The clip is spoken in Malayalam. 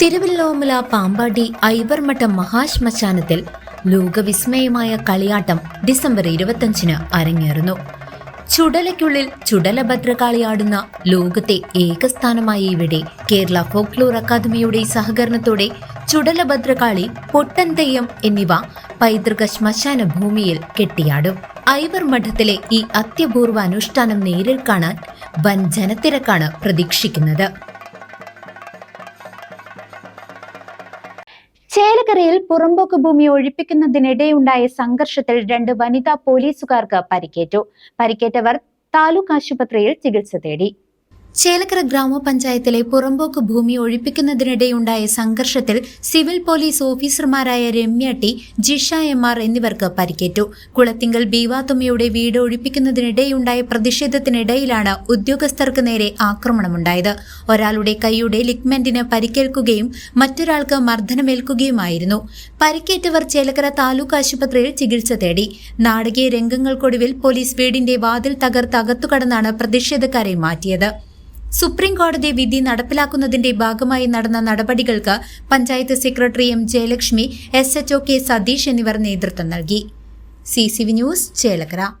തിരുവല്ലോമല പാമ്പാടി ഐവർമഠം മഹാശ്മശാനത്തിൽ ലോകവിസ്മയമായ കളിയാട്ടം ഡിസംബർ ഇരുപത്തഞ്ചിന് അരങ്ങേറുന്നു. ചുടലയ്ക്കുള്ളിൽ ചുടലഭദ്രകാളിയാടുന്ന ലോകത്തെ ഏകസ്ഥാനമായ ഇവിടെ കേരള ഫോക്ലോർ അക്കാദമിയുടെ സഹകരണത്തോടെ ചുടലഭദ്രകാളി പൊട്ടൻതെയ്യം എന്നിവ പൈതൃക ശ്മശാന ഭൂമിയിൽ കെട്ടിയാടും. ഐവർ മഠത്തിലെ ഈ അത്യപൂർവ അനുഷ്ഠാനം നേരിൽ കാണാൻ വൻ ജനത്തിരക്കാണ് പ്രതീക്ഷിക്കുന്നത്. ചേലക്കരയിൽ പുറമ്പോക്ക് ഭൂമി ഒഴിപ്പിക്കുന്നതിനിടെയുണ്ടായ സംഘർഷത്തിൽ രണ്ട് വനിതാ പോലീസുകാർക്ക് പരിക്കേറ്റു. പരിക്കേറ്റവർ താലൂക്ക് ആശുപത്രിയിൽ ചികിത്സ തേടി. ചേലക്കര ഗ്രാമപഞ്ചായത്തിലെ പുറമ്പോക്ക് ഭൂമി ഒഴിപ്പിക്കുന്നതിനിടെയുണ്ടായ സംഘർഷത്തിൽ സിവിൽ പോലീസ് ഓഫീസർമാരായ Ramya T Jisha M R എന്നിവർക്ക് പരിക്കേറ്റു. കുളത്തിങ്കൽ ബീവാത്തുമ്മയുടെ വീട് ഒഴിപ്പിക്കുന്നതിനിടെയുണ്ടായ പ്രതിഷേധത്തിനിടയിലാണ് ഉദ്യോഗസ്ഥർക്ക് നേരെ ആക്രമണമുണ്ടായത്. ഒരാളുടെ കൈയുടെ ലിഗ്മെന്റിന് പരിക്കേൽക്കുകയും മറ്റൊരാൾക്ക് മർദ്ദനമേൽക്കുകയുമായിരുന്നു. പരിക്കേറ്റവർ ചേലക്കര താലൂക്ക് ആശുപത്രിയിൽ ചികിത്സ തേടി. നാടകീയ രംഗങ്ങൾക്കൊടുവിൽ പോലീസ് വീടിന്റെ വാതിൽ തകർത്ത് അകത്തുകടന്നാണ് പ്രതിഷേധക്കാരെ മാറ്റിയത്. സുപ്രീം കോടതി വിധി നടപ്പിലാക്കുന്നതിന്റെ ഭാഗമായി നടന്ന നടപടികൾക്ക് panchayat secretary M Jayalakshmi S HO K Satish എന്നിവർ നേതൃത്വം നൽകി. C C V news Chelakkara.